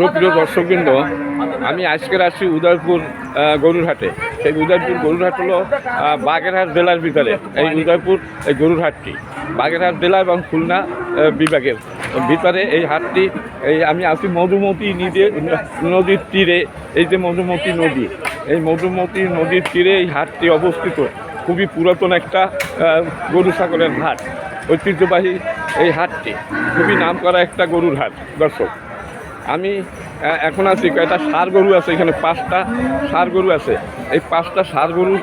সুপ্রিয় দর্শকবৃন্দ, আমি আজকের আসছি উদয়পুর গরুরহাটে। সেই উদয়পুর গরুরহাট হলো বাগেরহাট জেলার ভিতরে। এই উদয়পুর, এই গরুরহাটটি। বাগেরহাট জেলা এবং খুলনা বিভাগের ভিতরে এই হাটটি, এই আমি আছি মধুমতি নদীর নদীর তীরে। এই যে মধুমতি নদী, এই মধুমতি নদীর তীরে এই হাটটি অবস্থিত। খুবই পুরাতন একটা গরু ছাগলের হাট। ঐতিহ্যবাহী এই হাটটি। খুবই নাম করা একটা গরুর হাট, দর্শক। আমি এখন আছি কয়টা? সার গরু আছে এখানে পাঁচটা সার গরু আছে। এই পাঁচটা সার গরুর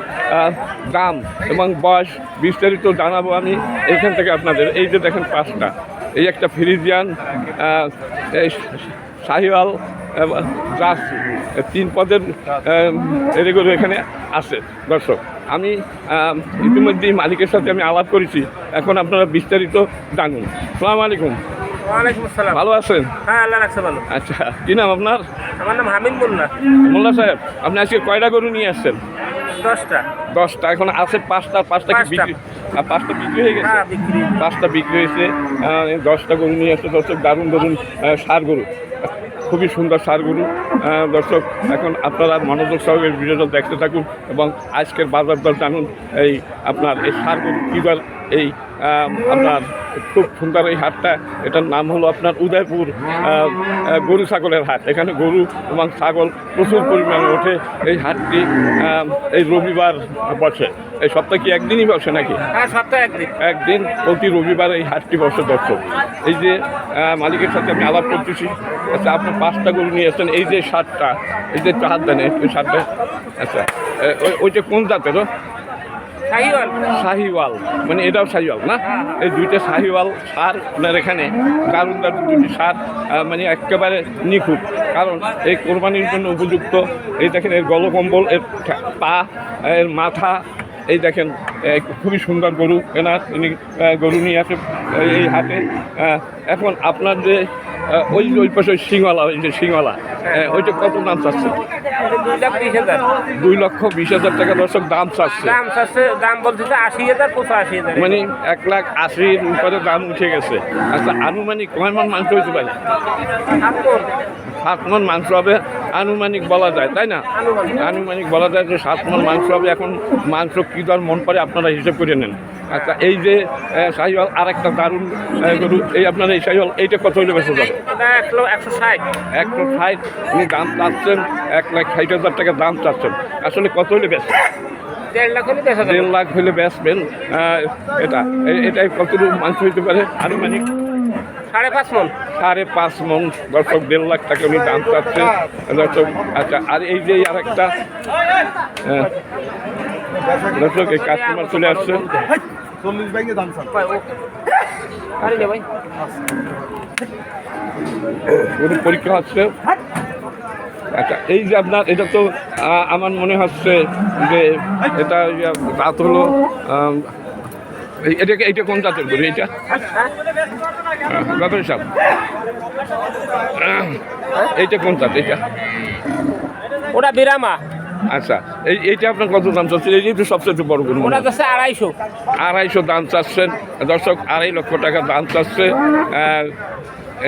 দাম এবং বয়স বিস্তারিত জানাব আমি এইখান থেকে আপনাদের। এই যে দেখেন পাঁচটা। এই একটা ফ্রিজিয়ান এই শাহিওয়াল জার্সি। তিন পদের এরে গরু এখানে আছে। দর্শক, আমি ইতিমধ্যেই মালিকের সাথে আমি আলাপ করেছি। এখন আপনারা বিস্তারিত জানুন। সালাম আলাইকুম। ওয়ালাইকুম আসসালাম। ভালো আছেন? হ্যাঁ আল্লাহ রাখছে ভালো। আচ্ছা কি নাম আপনার? আমার নাম হামিদ মোল্লা। মোল্লা সাহেব আপনি আজকে কয়টা গরু নিয়ে আসছেন? দশটা। দশটা এখন আছে পাঁচটা পাঁচটা কি বিক্রি আর পাঁচটা বিক্রি হয়ে গেছে? হ্যাঁ পাঁচটা বিক্রি হয়েছে দশটা গরু নিয়ে আসছে দশটা দারুণ দারুণ সার গরু। খুবই সুন্দর সার গরু। দর্শক এখন আপনারা মনোযোগ সহকারে ভিডিওটা দেখতে থাকুন এবং আজকের বাজার দর জানুন। এই আপনার এই ষাঁড় গরু কী দর এই আপনার খুব সুন্দর এই হাটটা এটার নাম হলো আপনার উদয়পুর গরু ছাগলের হাট। এখানে গরু এবং ছাগল প্রচুর পরিমাণে ওঠে। এই হাটটি এই রবিবার বসে। এই সপ্তাহে কি একদিনই বসে নাকি? হ্যাঁ সপ্তাহে একদিন। একদিন প্রতি রবিবার এই হাটটি বসে দর্শক। এই যে মালিকের সাথে আমি আলাপ করতেছি। আচ্ছা আপনি পাঁচটা গরু নিয়ে আসছেন এই যে সাতটা। এই যে হাত দেন এই সাতটা। আচ্ছা ওই- ওইটা কোন জাতের শাহিওয়াল। মানে এটাও শাহিওয়াল না? এই দুইটা শাহিওয়াল সার আপনার এখানে দারুণ তার দুটি সার মানে একেবারে নিখুঁত। কারণ এই কোরবানির জন্য উপযুক্ত এই দেখেন এর গলকম্বল এর পা এর মাথা এই দেখেন খুবই সুন্দর গরু। এনার ইনি গরু নিয়ে আসে এই- হাটে। এখন আপনার যে ওই ওই পাশে ওই সিংওয়ালা ওই যে সিংওয়ালা ওইটা কত দাম চাচ্ছে? দুই লক্ষ বিশ হাজার টাকা দর্শক দাম চাচ্ছে। দাম চাচ্ছে দাম বলতেছে আশি হাজার পঁচাশি হাজার। মানে এক লাখ আশির উপরে দাম উঠে গেছে। আচ্ছা আনুমানিক কয় মন মাংস হইতে পারে? সাত মন মাংস হবে আনুমানিক বলা যায় তাই না? আনুমানিক। বলা যায় যে সাত মন মাংস হবে এখন মাংস কী দর মন পড়ে আপনারা হিসেব করে নেন। আচ্ছা এই যে সাহিওয়াল আর একটা দারুণ গরু এই আপনার এই সাহিওয়াল এইটা কত হইলে বেঁচে যাবে? এক একশো ষাট। একশো ষাট উনি দাম চাচ্ছেন এক লাখ ষাট হাজার টাকা দাম চাচ্ছেন। আসলে কত হইলে বেশ দেড় লাখ হলে দেখা যাবে। দেড় লাখ হলে বেচবেন এটা এটাই কতটুকু মাংস হইতে পারে? আনুমানিক। সাড়ে পাঁচ মন। সাড়ে পাঁচ মন। দর্শক দেড় লাখ টাকা উনি দাম চাচ্ছেন দর্শক আচ্ছা আর এই যে আর একটা আহ, দর্শক এই কাস্টমার চলে আসছে। চল্লিশ ব্যাংকে দাম ভাই, ও। আরে নে ভাই। উনি পরীক্ষা হচ্ছে। আচ্ছা এই যে আপনার এটা তো আমার মনে হচ্ছে যে এটা জাত হলো এটাকে এইটা কোন জাতের গরু? এইটা? ব্যাপারে সাহেব এইটা কোন জাত? এটা ওটা বিরামা। আচ্ছা এই এইটা আপনার কত দাম চাচ্ছেন? এই তো সবচেয়ে বড় গরু ওটা হয়। আড়াইশো। আড়াইশো দাম চাচ্ছেন। দর্শক আড়াই লক্ষ টাকা দাম চাচ্ছে।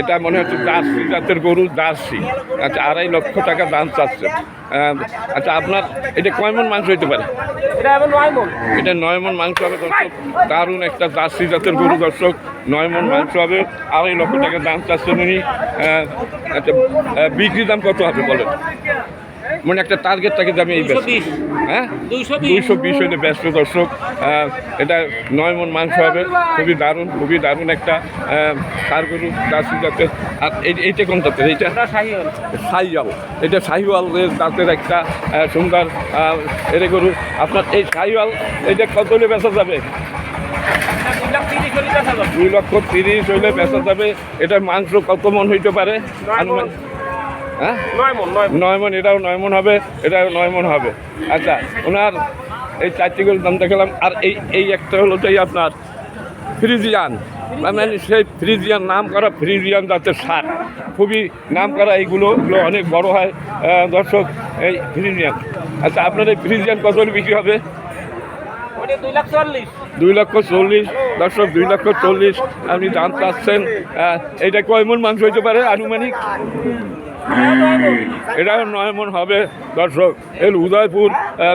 এটা মনে হচ্ছে জার্সি জাতের গরু জার্সি। আচ্ছা আড়াই লক্ষ টাকা দাম চাচ্ছে। আচ্ছা আপনার এটা কয় মন মাংস হইতে পারে? এটা নয় মন। মাংস হবে দর্শক। দারুণ একটা জার্সি জাতের গরু দর্শক। নয় মন মাংস হবে আড়াই লক্ষ টাকা দাম চাচ্ছেন উনি। আচ্ছা বিক্রি দাম কত হবে বলেন? মানে একটা টার্গেট থাকে যে আমি এই। বিশ। হ্যাঁ? দুইশো বিশ। হইলে ব্যস্ত দর্শক। এটা নয় মন মাংস হবে। খুবই দারুণ খুবই দারুণ একটা সার গরু জার্সি জাতের। আর এই- এইটা কোন জাতের? এইটা সাহিওয়াল এটা সাহিওয়ালের জাতের একটা সুন্দর এরে গরু। আপনার এই সাহিওয়াল এটা কত হলে বেচা যাবে? দুই লক্ষ তিরিশ হইলে বেচা যাবে। এটা মাংস কত মন হইতে পারে? আনুমানিক হ্যাঁ? নয় মন এটাও নয় মন হবে এটাও নয় মন হবে। আচ্ছা ওনার এই চারটি গরুর দাম দেখালাম আর এই এই একটা হলো যে আপনার ফ্রিজিয়ান। মানে সেই ফ্রিজিয়ান নাম করা ফ্রিজিয়ান জাতের সার। খুবই নাম করা এইগুলো অনেক বড় হয় দর্শক এই ফ্রিজিয়ান। আচ্ছা আপনার এই ফ্রিজিয়ান কত বিক্রি হবে? দুই লক্ষ চল্লিশ। দর্শক দুই লক্ষ চল্লিশ। আপনি দাম চাচ্ছেন এইটা কয় মন মাংস হইতে পারে আনুমানিক? এটাও নয় মন হবে, দর্শক। এর উদয়পুর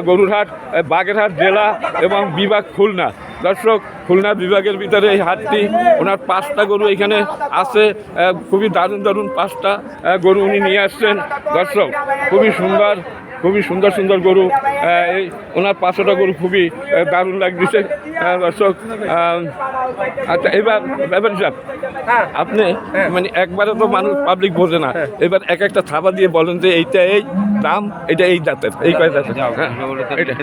গরুরহাট বাগেরহাট জেলা এবং বিভাগ খুলনা। দর্শক, খুলনা বিভাগের ভিতরে এই হাটটি, ওনার পাঁচটা গরু এখানে আছে খুবই দারুণ দারুণ পাঁচটা গরু উনি নিয়ে আসছেন। দর্শক, খুবই সুন্দর খুবই সুন্দর সুন্দর গরু এই ওনার পাঁচশোটা গরু খুবই দারুণ লাগছে দর্শক আচ্ছা এবার ব্যাপার সাহেব হ্যাঁ। আপনি মানে একবারে তো মানুষ পাবলিক বোঝে না। এবার এক একটা থাবা দিয়ে বলেন যে এইটা এই দাম এটা এই দাঁতের এই কয় দাঁতের হ্যাঁ, এটা।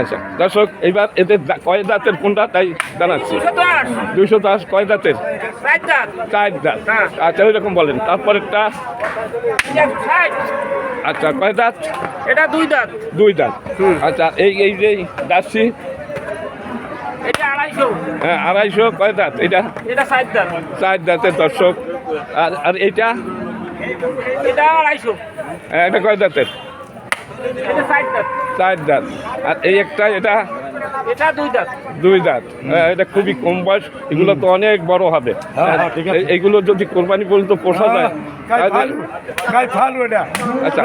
আচ্ছা দর্শক এবার এদের কয় দাঁতের কোনটা? তাই জানাচ্ছি। দুইশো দশ। কয় দাঁতের দাঁত চার দাঁত হ্যাঁ। আচ্ছা ওইরকম বলেন তারপরেরটা? এটা আচ্ছা কয় দাঁত এটা দুই দাঁত দুই দাঁত আচ্ছা এই এই যে দাসি? এটা আড়াইশো। হ্যাঁ আড়াইশো কয় দাঁত এটা? এটা দাঁত চার দাঁতের দর্শক। আর আর এইটা? এটা আড়াইশো। হ্যাঁ, এটা কয় দাঁতের? চার দাঁত। আর এই একটা এটা? এটা দুই দাঁত। দুই দাঁত। হ্যাঁ, এটা খুবই কম বয়স। এগুলো তো অনেক বড় হবে। এই- এইগুলো যদি কোরবানি পর্যন্ত পোষা যায় এটা। আচ্ছা।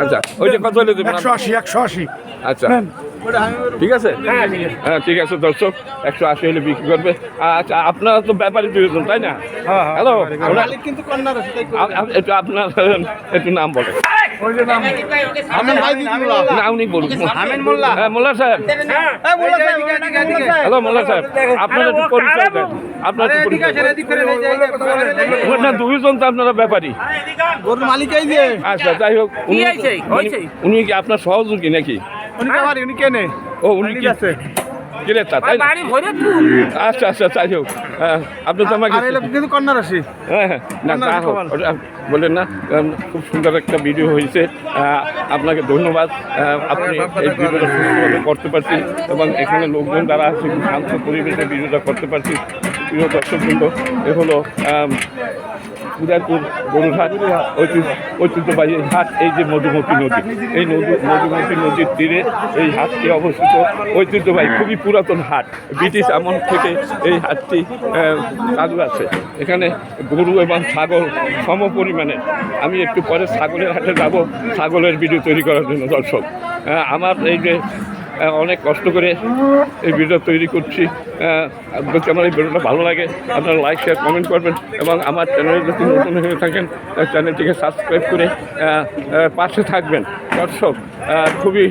আচ্ছা ওই যে কত হলে দেবেন? একশো আশি একশো আশি। আচ্ছা। ঠিক আছে? হ্যাঁ ঠিক আছে। হ্যাঁ দর্শক একশো আশি হলে বিক্রি করবে। আচ্ছা আপনারা তো ব্যাপারী দুজন তাই না? হ্যাঁ, হ্যাঁ, হ্যালো একটু আপনার একটু নাম না উনি বলুন হ্যাঁ মোল্লা সাহেব। হ্যাঁ এই মোল্লা সাহেব এদিকে এদিকে। হ্যালো মোল্লা সাহেব। আপনার একটু পরিচয় আপনার একটু এদিকে পরিচয় আসেন এদিক করে এই যে এই যে না দুইজন তো আপনারা ব্যাপারী। গরুর মালিক এই যে। আচ্ছা যাই হোক উনি কি আপনার সহযোগী নাকি? উনি কামার উনি কেনে? ও উনি কি আছে। ক্রেতা তাই না? বাড়ি ভরে তু। আচ্ছা আচ্ছা যাই হোক। হ্যাঁ, আপনি তো আমাকে আর কিন্তু কন্যা রাশি। হ্যাঁ হ্যাঁ, না তা হোক। বললেন না খুব সুন্দর একটা ভিডিও হয়েছে। আপনাকে ধন্যবাদ। আপনি এই ভিডিওটা সুন্দরভাবে করতে পারছি এবং এখানে লোকজন যারা আছে শান্ত পরিবেশে ভিডিওটা করতে পারছি। প্রিয় দর্শকবৃন্দ এ হলো উদয়পুর গরুঘাট ঐতিহ্য ঐতিহ্যবাহী হাট, এই যে মধুমতি নদী। এই নদী মধুমতি নদীর তীরে এই হাটটি অবস্থিত। ঐতিহ্যবাহী, খুবই পুরাতন হাট। ব্রিটিশ আমল থেকে এই হাটটি চালু আছে। এখানে গরু এবং ছাগল সম পরিমাণে। আমি একটু পরে ছাগলের হাটে যাব। ছাগলের ভিডিও তৈরি করার জন্য দর্শক। আমার এই যে অনেক কষ্ট করে এই ভিডিও তৈরি করছি। যদি আমার এই ভিডিওটা ভালো লাগে, আপনারা লাইক শেয়ার কমেন্ট করবেন এবং আমার চ্যানেলে যদি নতুন হয়ে থাকেন চ্যানেলটিকে সাবস্ক্রাইব করে পাশে থাকবেন। দর্শক খুবই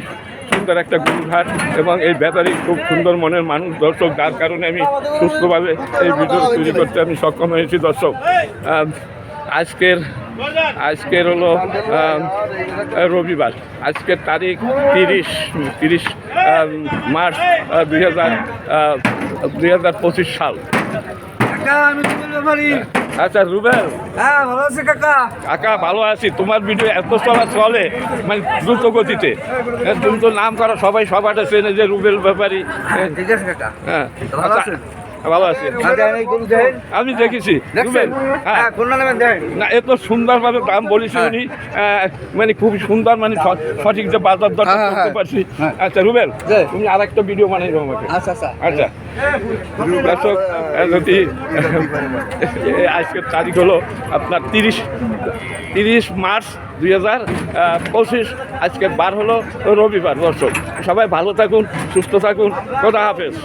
সুন্দর একটা গুরুঘাট এবং এই ব্যাপারী খুব সুন্দর মনের মানুষ। দর্শক, যার কারণে আমি সুস্থভাবে এই ভিডিও তৈরি করতে আমি সক্ষম হয়েছি। দর্শক আজকের আজকের হলো রবিবার। আজকের তারিখ তিরিশ তিরিশ মার্চ দুই হাজার দুই হাজার পঁচিশ সাল। আচ্ছা রুবেল। হ্যাঁ ভালো আছে কাকা। কাকা ভালো আছি। তোমার ভিডিও এত চলা চলে মানে দ্রুত গতিতে। তুমি তো নাম করা সবাই সবাটা চেনে যে রুবেল ব্যাপারী। হ্যাঁ, ঠিক আছে কাকা। হ্যাঁ। ভালো আছি। আমি দেখেছি হ্যাঁ। না এত সুন্দরভাবে দাম বলেছি হ্যাঁ। উনি। মানে খুব সুন্দর মানে সঠিক যে বাজার দর হ্যাঁ, করতে। পারছি। আচ্ছা রুবেল তুমি আর একটা ভিডিও বানাই দাও আমাকে। আচ্ছা আচ্ছা। আচ্ছা। দর্শক যদি আজকের তারিখ হলো আপনার তিরিশ তিরিশ মার্চ দুই হাজার পঁচিশ। আজকের বার হলো রবিবার দর্শক। সবাই ভালো থাকুন সুস্থ থাকুন। খোদা হাফেজ।